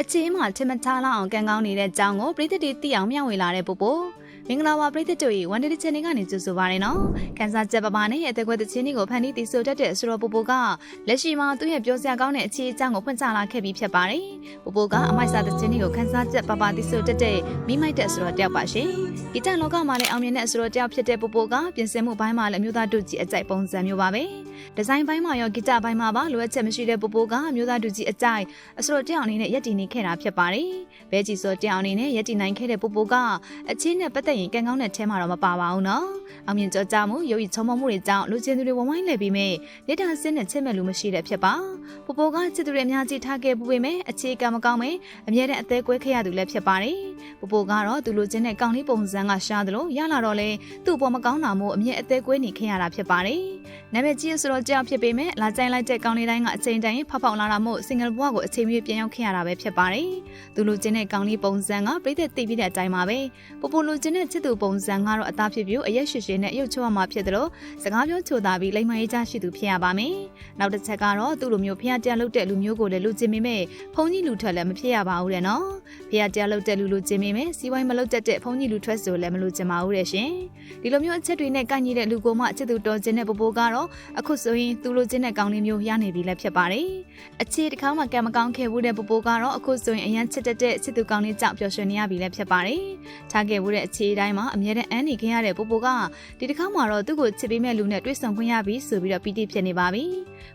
အချင်းမှထင်မထားလောက်အောင်ကန်ကောင်းနေတဲ့အကြောင်းကိုပြည်သက်တွေသိအောင်မျှဝေလာတဲ့ပူပူ မင်္ဂလာပါပြည်သက်တို့ရေဝန်ဒီချန်နယ်ကနေကြိုဆိုပါရနော်ခန်းစားချက်ပပနဲ့အသက်ကွက်တချင်းတွေကိုဖန်တီးတည်ဆိုတတ်တဲ့ဆိုတော့ပူပူကလက်ရှိမှာသူ့ရဲ့ပြောစရာကောင်းတဲ့အခြေအကြောင်းကိုဖွင့်ချလာခဲ့ပြီးဖြစ်ပါတယ်ပူပူကအမိုက်စာတချင်းတွေကိုခန်းစားချက်ပပတည်ဆိုတတ်တဲ့မိမိုက်တဲ့ဆိုတော့တယောက်ပါရှင်ဒီတန်လောကမှာလည်းအောင်မြင်တဲ့ဆိုတော့တယောက်ဖြစ်တဲ့ပူပူကပြင်ဆင်မှုဘိုင်းမှာလည်းအမျိုးသားတို့ကြီးအကြိုက်ပုံစံမျိုးပါပဲဒီဇိုင်းဘိုင်းမှာရောဂီတဘိုင်းမှာပါလိုအပ်ချက်မရှိတဲ့ပူပူကအမျိုးသားတို့ကြီးအကြိုက်အဆိုတော့တယောက်အနေနဲ့ယက်တည်နေခဲ့တာဖြစ်ပါတယ်ဘဲကြီးဆိုတယောက်အနေနဲ့ယက်တည်နိုင်ခဲ့တဲ့ပူပူကအချင်းနဲ့ပတ်သက်ရင်ကံကောင်းတဲ့ထဲမှာတော့မပါပါဘူးနော်အောင်မြင်ကြောကြမှုရုပ်ရည်ချုံမမှုတွေကြောင့်လူချင်းသူတွေဝဝိုင်းလဲပြီးမဲ့လက်တာစင်းနဲ့ချစ်မဲ့လူမရှိတဲ့ဖြစ်ပါပူပူကချစ်သူတွေအများကြီးထားခဲ့ပူပေမဲ့အခြေကမကောင်းမဲ့အမြဲတမ်းအသေးကွဲခဲ့ရသူလည်းဖြစ်ပါတယ်ပူပူကတော့သူလူချင်းနဲ့ကောင်းလေးပုံစံကရှားသလိုရလာတော့လေသူ့ပေါ်မကောင်းတာမို့အမြဲအသေးကွဲနေခဲ့ရတာဖြစ်ပါတယ်နာမည်ကြီးဆိုတော့ကြောက်ဖြစ်ပေမဲ့လာကြိုင်လိုက်တဲ့ကောင်းလေးတိုင်းကအချိန်တိုင်းဖောက်ဖောက်လာတာမို့စင်ဂလဘွားကိုအချိန်မီပြန်ရောက်ခဲ့ရတာပဲဖြစ်ပါတယ်သူလူချင်းနဲ့ကောင်းလေးပုံစံကပြည့်တဲ့သိပြီးတဲ့အတိုင်းပါပဲပူပူလူချင်းနဲ့ချစ်သူပုံစံကတော့အသားဖြစ်ပြီးအရက်ရှိရှိနဲ့ရုပ်ချောမှာဖြစ်တယ်လို့စကားပြောချိုသားပြီးလိမ္မာရေးချရှိသူဖြစ်ရပါမယ်နောက်တစ်ချက်ကတော့သူ့လိုမျိုးဖះတရားလုပ်တဲ့လူမျိုးကိုလည်းလူချင်းမိမဲ့ဖုန်ကြီးလူထွက်လည်းမဖြစ်ရပါဘူးတဲ့နော်ဖះတရားလုပ်တဲ့လူလူချင်းမိမဲ့စီးပွားရေးမလုပ်တတ်တဲ့ဖုန်ကြီးလူထွက်ဆိုလည်းမလို့ချင်ပါဘူးတဲ့ရှင်ဒီလိုမျိုးအချက်တွေနဲ့ကန့်ညီတဲ့လူကိုမှအချစ်သူတော်ခြင်းတဲ့ပပိုးကတော့အခုဆိုရင်သူလိုခြင်းတဲ့ကောင်းလေးမျိုးရနေပြီလည်းဖြစ်ပါတယ်အခြေတစ်ခါမှကံမကောင်းခဲ့ဘူးတဲ့ပပိုးကတော့အခုဆိုရင်အရန်ချစ်တတ်တဲ့ချစ်သူကောင်းလေးကြောင့်ပျော်ရွှင်နေရပြီလည်းဖြစ်ပါတယ်ထားခဲ့ဘူးတဲ့အခြေတိုင်းမှာအမြဲတမ်းအန်းနေခင်ရတဲ့ပပိုးကဒီတစ်ခါမှတော့သူ့ကိုချစ်ပေးမဲ့လူနဲ့တွေ့ဆုံခွင့်ရပြီဆိုပြီးတော့ပီတိဖြစ်နေပါပြီ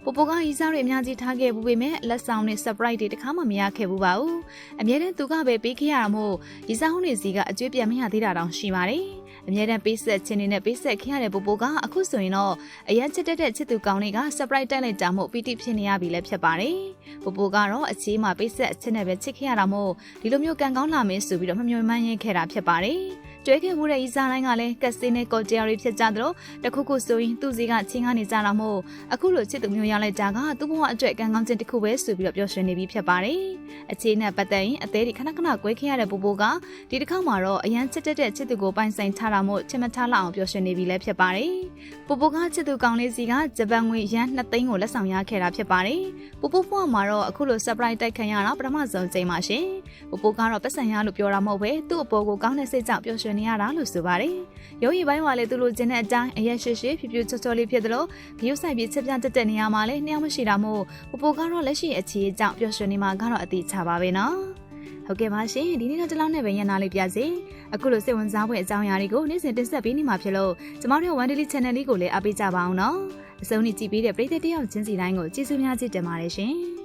ပပိုးကရီစားတွေအများကြီးထားခဲ့ဘူးပေမဲ့လက်ဆောင်နဲ့ surprise တွေတစ်ခါမှမရခဲ့ဘူးပါဘူးအမြဲတမ်းသူကပဲပေးခဲ့ရတာမို့ရီစားဟောင်းတွေစီကအကျွေးပြန်မရသေးတာတောင်ရှိပါတယ်အမြဲတမ်းပေးဆက်ခြင်းတွေနဲ့ပေးဆက်ခင်ရတဲ့ပပိုးကအခုဆိုရင်တော့အရန်ချစ်တတ်တဲ့ချစ်သူကောင်းလေးက surprise တိုက်လိုက်တာမို့ပီတိဖြစ်နေရပြီလည်းဖြစ်ပါတယ်ပပိုးကတော့အချေးမှာပေးဆက်ခြင်းနဲ့ပဲချစ်ခင်ရတာမို့ဒီလိုမျိုးကံကောင်းလာမယ်ဆိုပြီးတော့မမျှော်မှန်းရခဲ့တာဖြစ်ပါတယ် ကျွဲခဲ့မှုတဲ့ဤစားတိုင်းကလည်းကက်စင်းနဲ့ကော်တီယာတွေဖြစ်ကြသလိုတခုခုဆိုရင်သူ့စီကချင်းကားနေကြတာမို့အခုလိုချစ်သူမျိုးရလိုက်တာကသူ့ဘဝအတွက်ကံကောင်းခြင်းတစ်ခုပဲဆိုပြီးတော့ပြောရှင်နေပြီဖြစ်ပါတယ်။အခြေနဲ့ပတ်သက်ရင်အသေးတွေခဏခဏကွဲခရတဲ့ပူပူကဒီတစ်ခါမှာတော့အရန်ချစ်တတ်တဲ့ချစ်သူကိုပိုင်ဆိုင်ထားတာမို့ချစ်မထားလောက်အောင်ပြောရှင်နေပြီလည်းဖြစ်ပါတယ်။ပူပူကချစ်သူကောင်းလေးစီကဂျပန်ငွေရန်2သိန်းကိုလက်ဆောင်ရခဲ့တာဖြစ်ပါတယ်။ပူပူဘဝမှာတော့အခုလို surprise တိုက်ခံရတာပထမဆုံးချိန်ပါရှင်။ပူပူကတော့ပတ်စံရလို့ပြောတာမဟုတ်ပဲသူ့အပေါ်ကိုကောင်းတဲ့စိတ်ကြောင့်ပြောရှင်နေရတာလို့ဆိုပါတယ်။ရုပ်ရည်ပိုင်းမှာလည်းသူလိုချင်တဲ့အတိုင်းအရက်ရှိရှိဖြူဖြူချောချောလေးဖြစ်တယ်လို့ဂရုစိုက်ပြီးချက်ပြတက်တဲ့နေရာမှာလည်းနှစ်ယောက်မရှိတာမို့ပူပူကတော့လက်ရှိအခြေအကြောင်းပျော်ရွှင်နေမှာကတော့အတိချပါပဲနော်။ဟုတ်ကဲ့ပါရှင်ဒီနေ့တော့ဒီလောက်နဲ့ပဲညနာလေးပြစေအခုလိုစိတ်ဝင်စားဖွယ်အကြောင်းအရာတွေကိုနေ့စဉ်တင်ဆက်ပေးနေမှာဖြစ်လို့ကျမတို့ One Daily Channel လေးကိုလည်းအားပေးကြပါအောင်နော်အဆုံးထိကြည့်ပြီးတဲ့ပရိသတ်တယောက်ချင်းစီတိုင်းကိုကျေးဇူးများကြီးတင်ပါတယ်ရှင်။